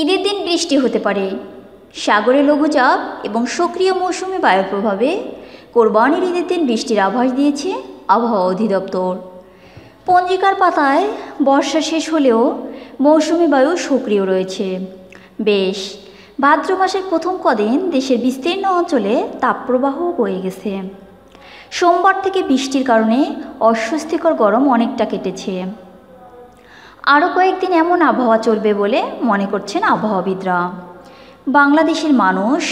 ঈদের দিন বৃষ্টি হতে পারে। সাগরে লঘুচাপ এবং সক্রিয় মৌসুমি বায়ুর প্রভাবে কোরবানির ঈদের দিন বৃষ্টির আভাস দিয়েছে আবহাওয়া অধিদপ্তর। পঞ্জিকার পাতায় বর্ষা শেষ হলেও মৌসুমি বায়ু সক্রিয় রয়েছে। বেশ, ভাদ্র মাসের প্রথম কদিন দেশের বিস্তীর্ণ অঞ্চলে তাপপ্রবাহ বয়ে গেছে। সোমবার থেকে বৃষ্টির কারণে অস্বস্তিকর গরম অনেকটা কেটেছে। আরও কয়েকদিন এমন আবহাওয়া চলবে বলে মনে করছেন আবহাওয়াবিদরা। বাংলাদেশের মানুষ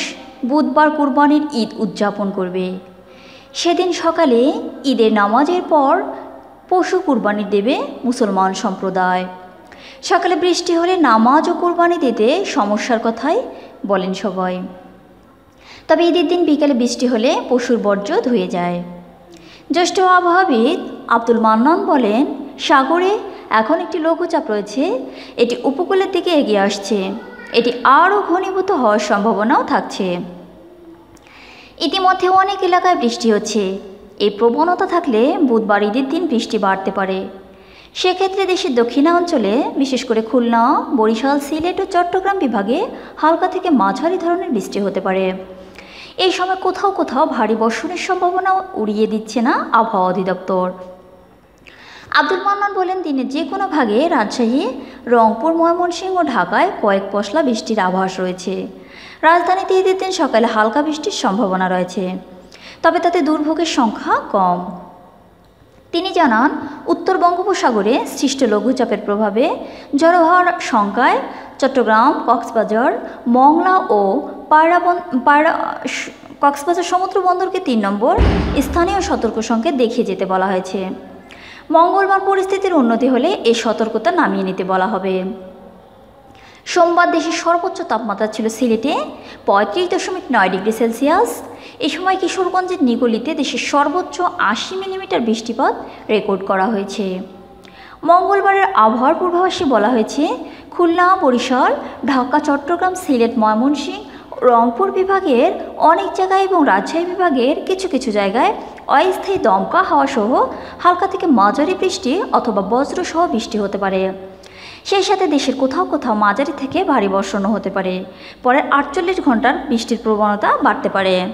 বুধবার কুরবানির ঈদ উদযাপন করবে। সেদিন সকালে ঈদের নামাজের পর পশু কুরবানি দেবে মুসলমান সম্প্রদায়। সকালে বৃষ্টি হলে নামাজ ও কুরবানি দিতে সমস্যার কথাই বলেন সবাই। তবে ঈদের দিন বিকেলে বৃষ্টি হলে পশুর বর্জ্য ধুয়ে যায়। জ্যেষ্ঠ আবহাওয়াবিদ আব্দুল মান্নান বলেন, সাগরে এখন একটি লঘুচাপ রয়েছে। এটি উপকূলের দিকে এগিয়ে আসছে। এটি আরও ঘনীভূত হওয়ার সম্ভাবনাও থাকছে। ইতিমধ্যে অনেক এলাকায় বৃষ্টি হচ্ছে। এই প্রবণতা থাকলে বুধবার ঈদের দিন বৃষ্টি বাড়তে পারে। সেক্ষেত্রে দেশের দক্ষিণাঞ্চলে, বিশেষ করে খুলনা, বরিশাল, সিলেট ও চট্টগ্রাম বিভাগে হালকা থেকে মাঝারি ধরনের বৃষ্টি হতে পারে। এই সময় কোথাও কোথাও ভারী বর্ষণের সম্ভাবনা উড়িয়ে দিচ্ছে না আবহাওয়া অধিদপ্তর। আব্দুল মান্নান বলেন, দিনের যে কোনো ভাগে রাজশাহী, রংপুর, ময়মনসিংহ ও ঢাকায় কয়েক পশলা বৃষ্টির আভাস রয়েছে। রাজধানীতে ঈদের দিন সকালে হালকা বৃষ্টির সম্ভাবনা রয়েছে, তবে তাতে দুর্ভোগের সংখ্যা কম। তিনি জানান, উত্তর বঙ্গোপসাগরে সৃষ্ট লঘুচাপের প্রভাবে জড়ো হওয়ার চট্টগ্রাম, কক্সবাজার, মংলা ও পায়রা পায়রা, কক্সবাজার সমুদ্র বন্দরকে তিন নম্বর স্থানীয় সতর্ক সংকেত দেখিয়ে যেতে বলা হয়েছে। মঙ্গলবার পরিস্থিতির উন্নতি হলে এই সতর্কতা নামিয়ে নিতে বলা হবে। সোমবার দেশের সর্বোচ্চ তাপমাত্রা ছিল সিলেটে পঁয়ত্রিশ দশমিক নয় ডিগ্রি সেলসিয়াস। এ সময় কিশোরগঞ্জের নিগলিতে দেশের সর্বোচ্চ আশি মিলিমিটার বৃষ্টিপাত রেকর্ড করা হয়েছে। মঙ্গলবারের আবহাওয়ার পূর্বাভাসে বলা হয়েছে, খুলনা, বরিশাল, ঢাকা, চট্টগ্রাম, সিলেট, ময়মনসিংহ, রংপুর বিভাগের অনেক জায়গায় এবং রাজশাহী বিভাগের কিছু কিছু জায়গায় অস্থায়ী দমকা হাওয়া সহ হালকা থেকে মাঝারি বৃষ্টি অথবা বজ্র সহ বৃষ্টি হতে পারে। সেই সাথে দেশের কোথাও কোথাও মাঝারি থেকে ভারী বর্ষণও হতে পারে। পরের আটচল্লিশ ঘণ্টার বৃষ্টির প্রবণতা বাড়তে পারে।